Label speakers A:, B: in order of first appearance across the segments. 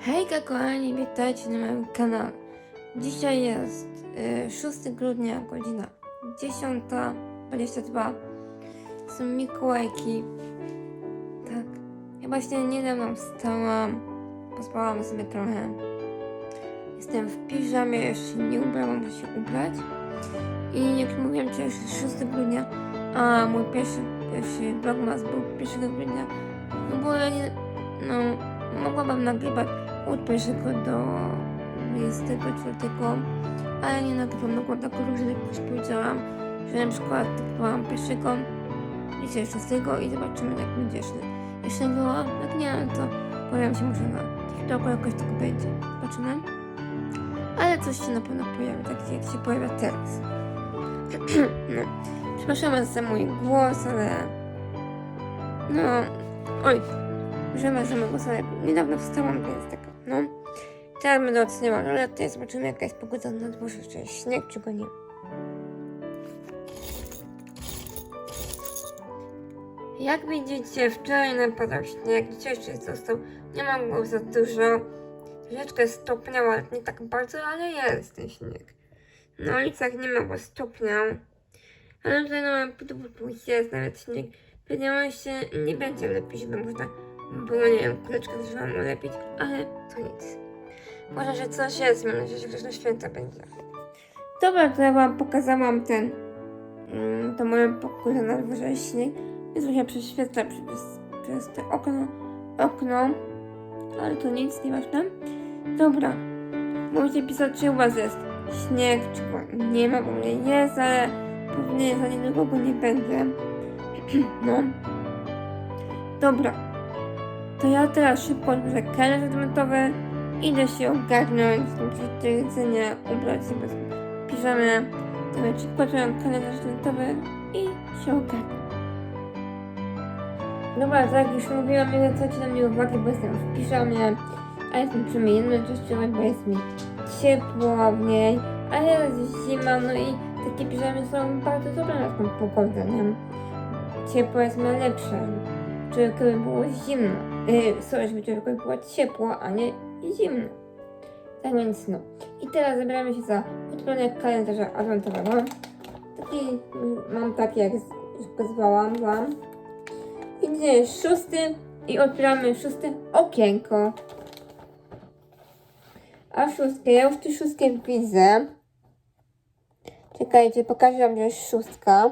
A: Hejka kochani, witajcie na moim kanale. Dzisiaj jest y, 6 grudnia, godzina 10.22. Są Mikołajki. Tak. Ja właśnie niedawno wstałam, pospałam sobie trochę. Jestem w piżamie, jeszcze nie ubrałam, muszę się ubrać. I jak mówiłem, to jest 6 grudnia, a mój pierwszy, pierwszy vlogmas był 1 grudnia. No bo ja nie, no, mogłabym nagrywać od 1 do 24, ale nie nagrywam tak różnych, jak powiedziałam, że na przykład nagrywałam 1, dzisiaj 6 i zobaczymy jak będzie szło. Jeśli było, jak nie, no to pojawiam się może na TikToku, jakoś tak będzie. Zobaczymy. Ale coś się na pewno pojawi, tak jak się pojawia teraz. no. Przepraszam za mój głos, ale... No... Oj, że za mój głos, ale niedawno wstałam, więc tak, no. Teraz będę oceniała, ale teraz zobaczymy jaka jest pogoda na dworze, czy jest śnieg, czy go nie. Jak widzicie, wczoraj napadał śnieg, dzisiaj jeszcze został, nie ma go za dużo. Troszeczkę stopniał, ale nie tak bardzo, ale jest ten śnieg. Na ulicach nie ma go stopniał. Ale tutaj na moim jest nawet śnieg. Wydawało się, nie będzie lepiej, żeby można było, nie wiem, kuleczkę drzewam ulepić, ale to nic. Może, że coś jest, mam nadzieję, że ktoś na święta będzie. Dobra, to ja wam pokazałam ten, mm, to moją pokój na dworze śnieg. Jest trochę prześwietla przez, przez te okno, okno, ale to nic, nieważne. Dobra, możecie pisać, czy u was jest śnieg, czy go nie ma, bo mnie jest, ale pewnie za niedługo go nie będzie. no. Dobra. To ja teraz szybko odbierę kalendarz adwentowy. Idę się ogarnąć, do jedzenia, ubrać sobie piżamę. To ja szybko otwieram kalendarz adwentowy i się ogarnę. Dobra, tak jak już mówiłam, nie zwracajcie na mnie uwagi, bo jestem w piżamie, a jestem przynajmniej jednocześnie, bo jest mi ciepło w niej, a jest zima, no i takie piżamy są bardzo dobre na tą pogodę, nie? Ciepło jest najlepsze, żeby było zimno. Sorry, żeby tylko było ciepło, a nie zimno. Tak więc no. I teraz zabieramy się za odpalenie kalendarza adwentowego. Taki, mam taki, jak już wam. I jest szósty i otwieramy szóste okienko. A szóstkę, ja już tu szóstkę widzę. Czekajcie, pokażę wam, że jest szóstka.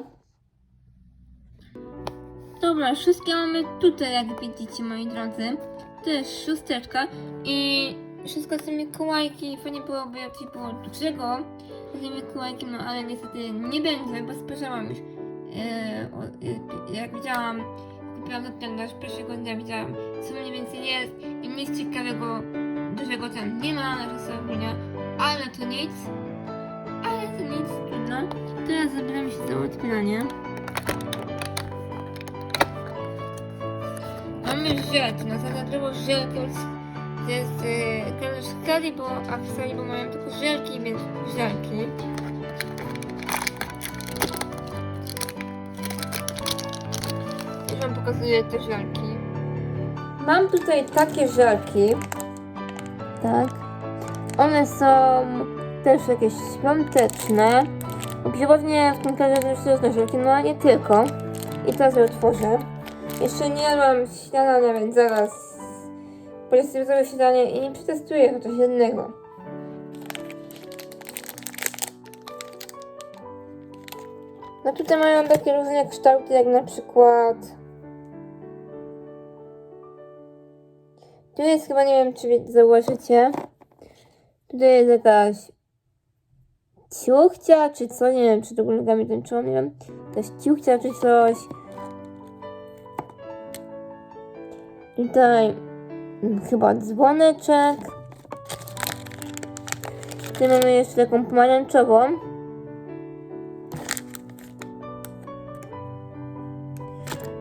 A: Dobra, szóstkę mamy tutaj, jak widzicie, moi drodzy. To jest szósteczka i wszystko są Mikołajki. Fajnie byłoby, jak coś było dużego. Takie Mikołajki, no ale niestety nie będzie, bo spojrzałam już. O, yy, jak widziałam, kupiłam ten kalendarz pierwszego dnia, widziałam, co mniej więcej jest i nic ciekawego, dużego tam nie ma na rysowania, ale to nic. Ale to nic, trudno. Teraz zabieramy się za odpinanie. Mamy żelki, na zagadło żelki, to jest yy, kalendarz Haribo, a w Haribo mają tylko żelki, więc żelki. Już wam pokazuję te żelki. Mam tutaj takie żelki. Tak. One są też jakieś świąteczne. Bo Pierwotnie w tym kalendarzu też różne żelki, no a nie tylko. I teraz je otworzę. Jeszcze nie jadłam śniadania, więc zaraz polecę sobie śniadanie i przetestuję chociaż jednego. No tutaj mają takie różne kształty, jak na przykład... Tu jest chyba, nie wiem czy zauważycie, tutaj jest jakaś ciuchcia czy co, nie wiem czy to nogami tańczyłam, nie wiem, jakaś ciuchcia czy coś. Tutaj mm, chyba dzwoneczek. Tutaj mamy jeszcze taką pomarańczową.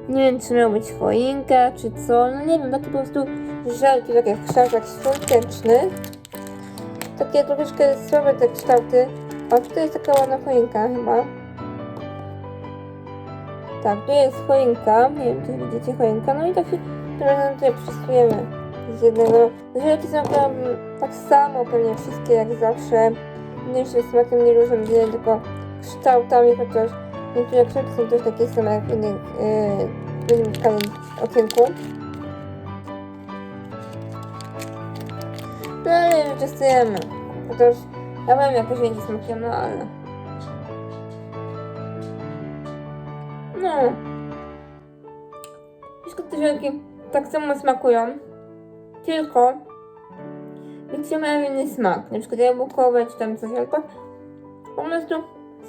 A: Nie wiem, czy miał być choinka, czy co. No nie wiem, takie po prostu żelki, takie w kształtach świątecznych. Takie troszeczkę słabe te kształty. O, tutaj jest taka ładna choinka chyba. Tak, tu jest choinka. Nie wiem, czy widzicie choinkę. No i tak się teraz tutaj przystosujemy z jednego. Żelki są tam tak samo, pewnie wszystkie jak zawsze. Mniejsze smakiem nie różnią się tylko kształtami, chociaż niektóre kształty są też takie same jak w innych, yy, innym okienku. No ale już testujemy. Chociaż ja wiem jakoś więcej smakiem, no ale... No. Wszystko te żelki tak samo smakują, tylko niektóre mają inny smak, na przykład jabłkowe czy tam coś, ale tak po prostu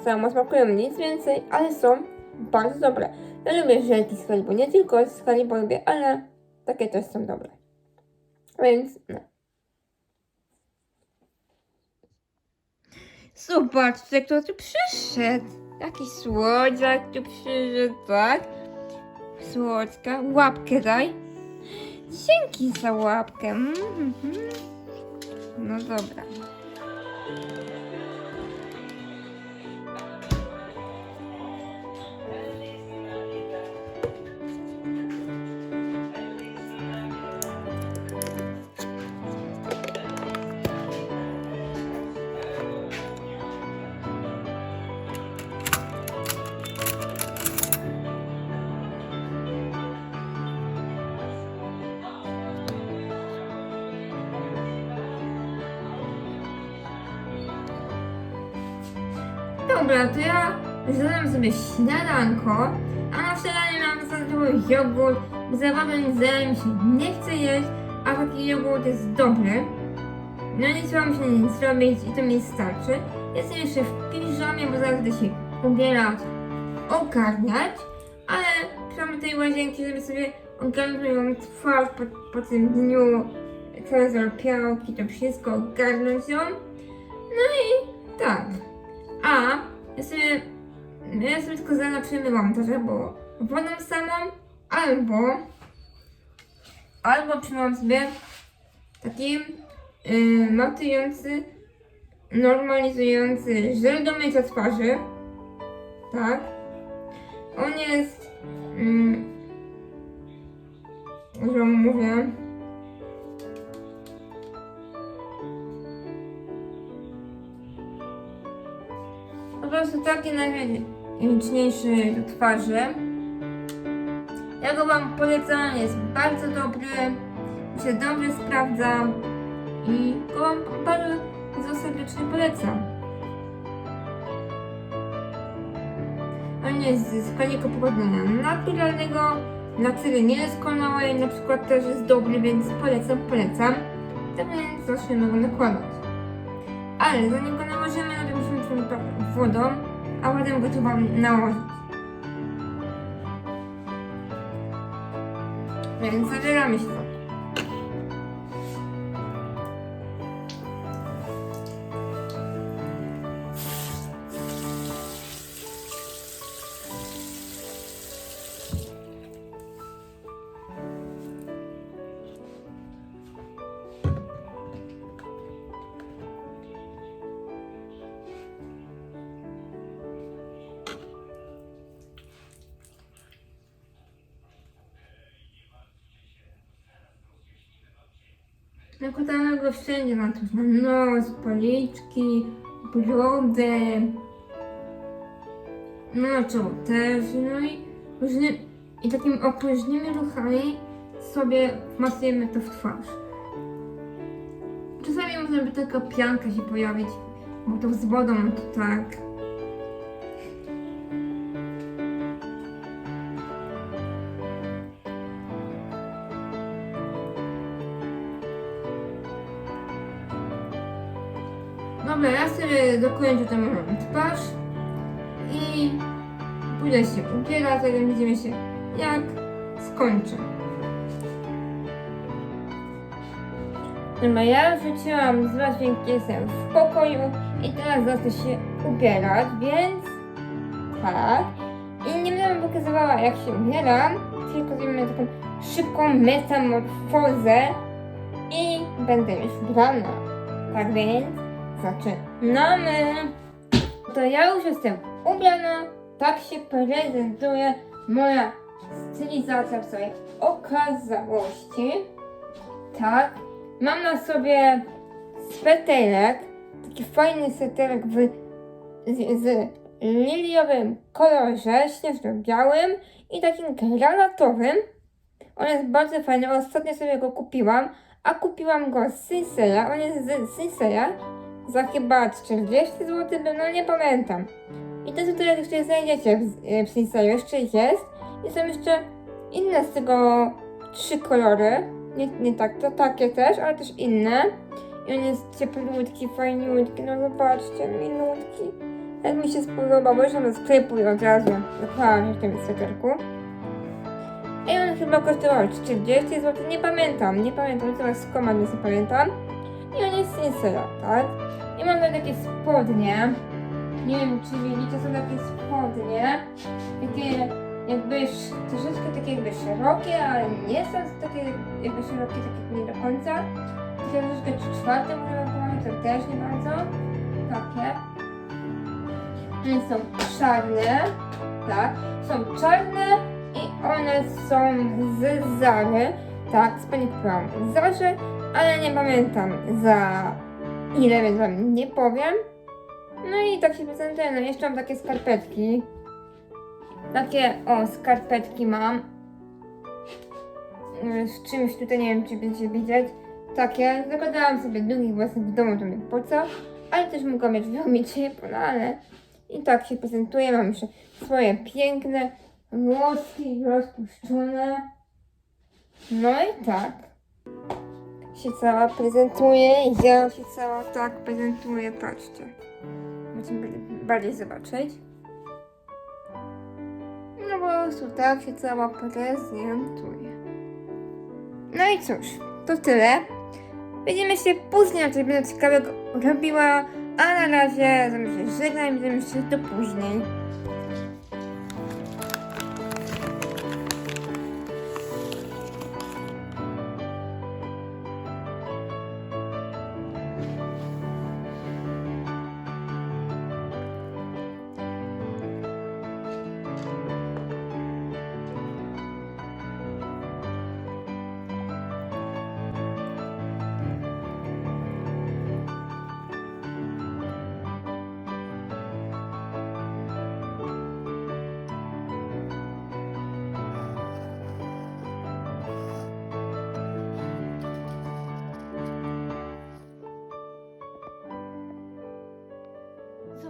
A: samo smakują, nic więcej, ale są bardzo dobre. Ja lubię żelki z Haribo, nie tylko z Haribo lubię, ale takie też są dobre. Więc no. Zobaczcie, kto tu przyszedł. Jakiś słodziak tu przyszedł, tak? Słodka, łapkę daj. Dzięki za łapkę. Mhm. No dobra. Dobra, to ja zadam sobie śniadanko, a na śniadanie mam standardowy jogurt, bo za bardzo nic mi się nie chce jeść, a taki jogurt jest dobry. No nie trzeba się nic robić i to mi starczy. Jestem jeszcze w piżamie, bo zaraz będę się ubierać, ogarniać, ale przynajmniej tej łazienki, żeby sobie ogarnąć twarz po, po tym dniu, całe zarpiałki, to wszystko ogarnąć ją. No i tak. A ja sobie, ja sobie tylko to, że było wodą samą, albo albo przymyłam sobie taki yy, matujący, normalizujący żel do mycia twarzy. Tak. On jest, yy, że mówię, prostu taki najliczniejszy do twarzy. Ja go wam polecam, jest bardzo dobry, się dobrze sprawdza i go wam bardzo serdecznie polecam. On jest z składniku pochodzenia naturalnego, na tyle niedoskonały, na przykład też jest dobry, więc polecam, polecam. Tak więc zaczniemy go nakładać. Ale zanim go nałożymy, no to musimy wodą, a potem go wam nałożyć. Więc zabieramy się to. Nakładamy go wszędzie na to, na nos, policzki, brodę, no czoło też, no i różny, i takimi opróżnymi ruchami sobie masujemy to w twarz. Czasami może by taka pianka się pojawić, bo to z wodą to tak. Dobra, ja sobie dokończę tę moją twarz i pójdę się ubierać, zatem widzimy się jak skończę. Dobra, ja rzuciłam z was jestem w pokoju i teraz zacznę się ubierać, więc tak. I nie będę pokazywała jak się ubieram, tylko zrobimy taką szybką metamorfozę i będę już ubrana. Tak więc zaczynamy. To ja już jestem ubrana, tak się prezentuje moja stylizacja w swojej okazałości. tak, mam na sobie sweterek, taki fajny sweterek w, z, z liliowym kolorze, śnieżno-białym i takim granatowym. On jest bardzo fajny, ostatnio sobie go kupiłam, a kupiłam go z Sinseya, on jest z Sinseya za chyba 40 zł, no nie pamiętam. I te sweterek jeszcze znajdziecie w, e, Sinseyu, jeszcze jest. I są jeszcze inne z tego trzy kolory. Nie, nie tak, to takie też, ale też inne. I on jest cieplutki, fajniutki, no zobaczcie, milutki. Jak mi się spodobał, bo jeszcze do sklepu i od razu się w tym sweterku. I on chyba kosztował 40 zł, nie pamiętam, nie pamiętam, teraz skoma nie pamiętam. I on jest Sincera, tak? I mam tutaj takie spodnie. Nie wiem, czy widzicie, są takie spodnie. Takie jakby sz- troszeczkę takie jakby szerokie, ale nie są takie jakby szerokie, takie nie do końca. Takie troszeczkę trzy czwarte może ewentualnie, to też nie bardzo. Takie. One są czarne, tak, są czarne i one są z Zary, tak, z pani kupiłam z Zarze, ale nie pamiętam za ile, więc wam nie powiem. No i tak się prezentuję, no jeszcze mam takie skarpetki. Takie, o, skarpetki mam. Z czymś tutaj, nie wiem, czy będziecie widzieć. Takie, zakładałam sobie długich włosów w domu, to nie po co. Ale też mogłam mieć w domu ciepło, no ale i tak się prezentuję. Mam jeszcze swoje piękne włoski rozpuszczone. No i tak. Się cała prezentuje. Ja się cała tak prezentuję, patrzcie. Możecie bardziej zobaczyć. No po prostu tak się cała prezentuje. No i cóż, to tyle. Widzimy się później, coś będę ciekawego robiła, a na razie żegnam i widzimy się do później.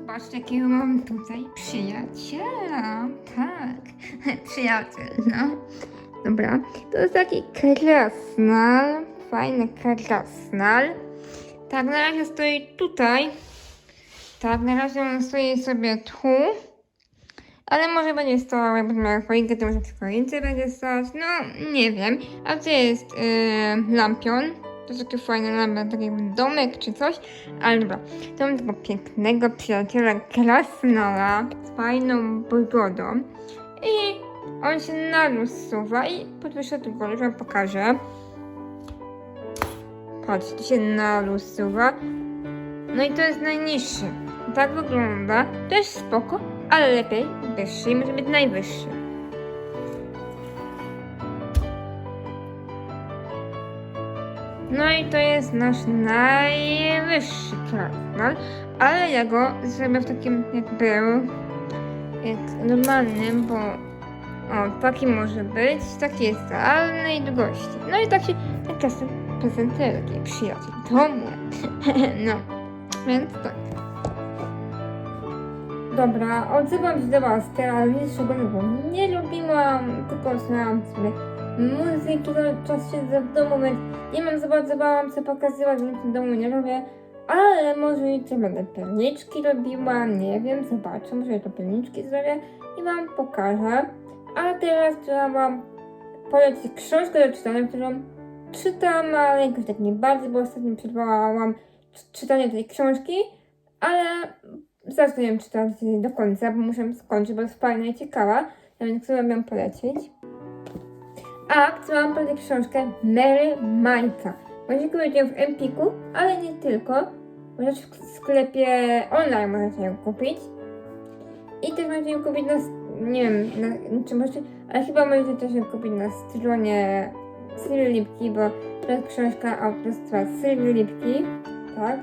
A: Zobaczcie, jakiego mam tutaj przyjaciela. Tak, przyjaciel, no. Dobra, to jest taki krasnal, fajny krasnal. Tak, na razie stoi tutaj. Tak, na razie on stoi sobie tu. Ale może będzie stał, jak będę miała choinkę, to może przy będzie stać. No, nie wiem. A to jest yy, lampion. To jest taki fajny jakby domek czy coś. Ale dobra, to mam tego pięknego przyjaciela Krasnala z fajną brodą. I on się narysowa i podwyższa tu góry, wam pokażę. Patrz, tu się narysowa. No i to jest najniższy. Tak wygląda. Też spoko, ale lepiej wyższy i może być najwyższy. No i to jest nasz najwyższy krasnal, ale ja go zrobię w takim jak był, jak normalnym, bo o, taki może być, taki jest realnej długości. No i tak się tak czasem prezentuje taki przyjaciel do mnie. no, więc tak. Dobra, odzywam się do Was teraz, niczego bo nie lubiłam, tylko słuchałam sobie muzyki, cały czas siedzę w domu, więc nie mam za bardzo wam co pokazywać, więc w domu nie robię, ale może jutro będę pierniczki robiła, nie wiem, zobaczę, może to pierniczki zrobię i wam pokażę. A teraz chciałam wam polecić książkę do czytania, którą czytam, ale jakoś tak nie bardzo, bo ostatnio przerwałam czytanie tej książki, ale zacznę ją czytać do końca, bo muszę skończyć, bo jest fajna i ciekawa, więc chcę wam ją polecić. A chciałam polecić książkę Mary Majka. Możecie kupić ją w Empiku, ale nie tylko. Możecie w sklepie online możecie ją kupić. I też możecie ją kupić na, nie wiem, na, czy możecie, ale chyba możecie też ją kupić na stronie Sylwii Lipki, bo To jest książka autorstwa Sylwii Lipki, tak?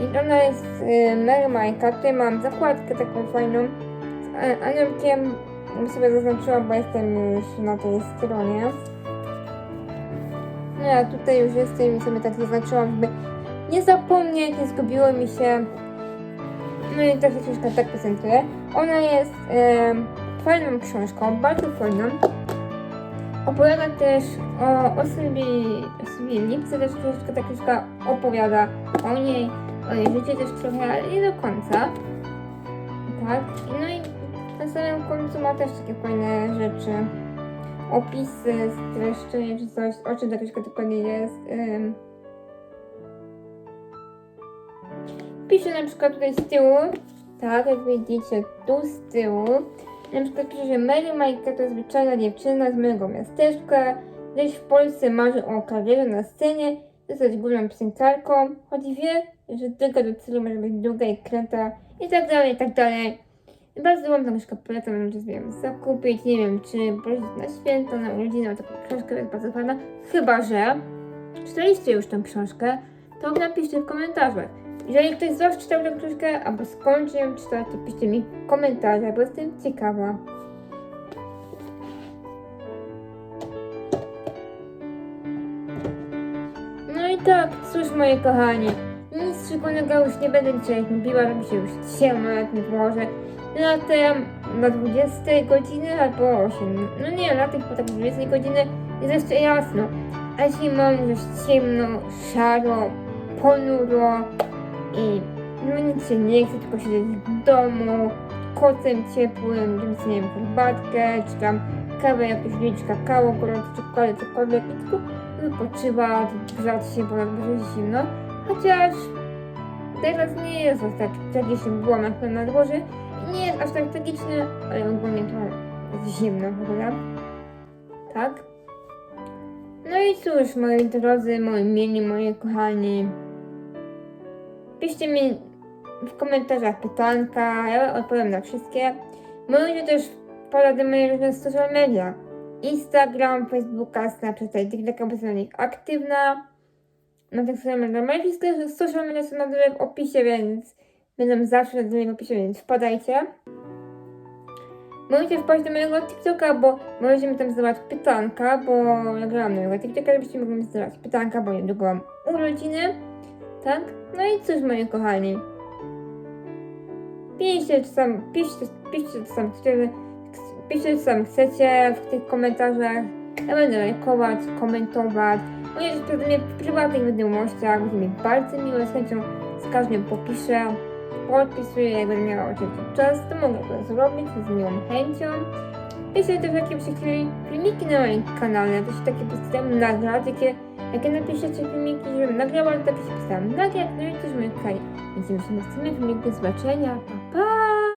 A: I ona jest y, Mary Majka. Tutaj mam zakładkę taką fajną z aniołkiem. Bym sobie zaznaczyłam, bo jestem już na tej stronie. No ja tutaj już jestem i sobie tak zaznaczyłam, żeby nie zapomnieć, nie zgubiło mi się. No i ta książka tak prezentuje. Ona jest e, fajną książką, bardzo fajną. Opowiada też o, o Sylwii, Sylwii Lipce, też troszeczkę ta książka opowiada o niej, o jej życiu też trochę, ale nie do końca. Tak, no i na samym końcu ma też takie fajne rzeczy. Opisy, streszczenie czy coś, o czym ta książka dokładnie jest. Ym. Pisze na przykład tutaj z tyłu, tak jak widzicie, tu z tyłu, na przykład pisze, że Mary Majka to zwyczajna dziewczyna z mojego miasteczka, gdzieś w Polsce marzy o karierze na scenie, zostać główną piosenkarką, choć wie, że droga do celu może być długa i kręta i tak dalej, i tak dalej. Bardzo wam tę książkę polecam, sobie ją zakupić, nie wiem, czy prosić na święto, na urodziny, ale taką książkę jest bardzo fajna, chyba, że czytaliście już tę książkę, to napiszcie w komentarzach. Jeżeli ktoś z Was czytał tę książkę, albo skończy ją czytać, to piszcie mi komentarze, bo jestem ciekawa. No i tak, cóż moi kochani, nic szczególnego już nie będę dzisiaj mówiła, robi się już ciemno na tym dworze. Latem na 20 godziny albo 8, no nie, latem po tak 20 godziny jest jeszcze jasno, a zimą już ciemno, szaro, ponuro i no nic się nie chce, tylko siedzieć w domu, kocem ciepłym, drinks, nie wiem, herbatkę, czy tam kawę, jakieś liczka, kakao, gorące czekoladę, cokolwiek i tylko wypoczywać, grzać się, bo naprawdę jest zimno. Chociaż teraz nie jest aż tak było na pewno na dworze. Nie jest aż tak tragicznie, ale ogólnie to jest zimno w ogóle. Tak? No i cóż, moi drodzy, moi mieli, moi kochani. Piszcie mi w komentarzach pytanka, ja odpowiem na wszystkie. Możecie też podać do moje różne social media. Instagram, Facebooka, Snapchata i TikToka, bo jestem na nich aktywna. Na tych social mediach. Moje wszystkie social media są na dole w opisie, więc będą zawsze dole w opisie, więc wpadajcie. Możecie wpaść do mojego TikToka, bo możecie mi tam zadawać pytanka, bo ja grałam na mojego TikToka, żebyście mogli mi zadawać pytanka, bo niedługo mam urodziny. Tak? No i cóż, moi kochani. Piszcie, czy sam, piszcie, piszcie, co sam chcecie, piszcie, sam chcecie w tych komentarzach. Ja będę lajkować, komentować. Możecie też mnie prywatnych wiadomościach, będzie mi bardzo miło, z chęcią z każdym popiszę, podpisuję, jak będę miała oczywiście czas, to mogę to zrobić z miłą chęcią. Piszę też jakieś fil- filmiki na moim kanale, też takie postaram nagrać, jakie, jakie napiszecie filmiki, żebym nagrała, to takie się postaram nagrać, no i też moje kraj. Widzimy się w następnym filmiku, do zobaczenia, pa pa!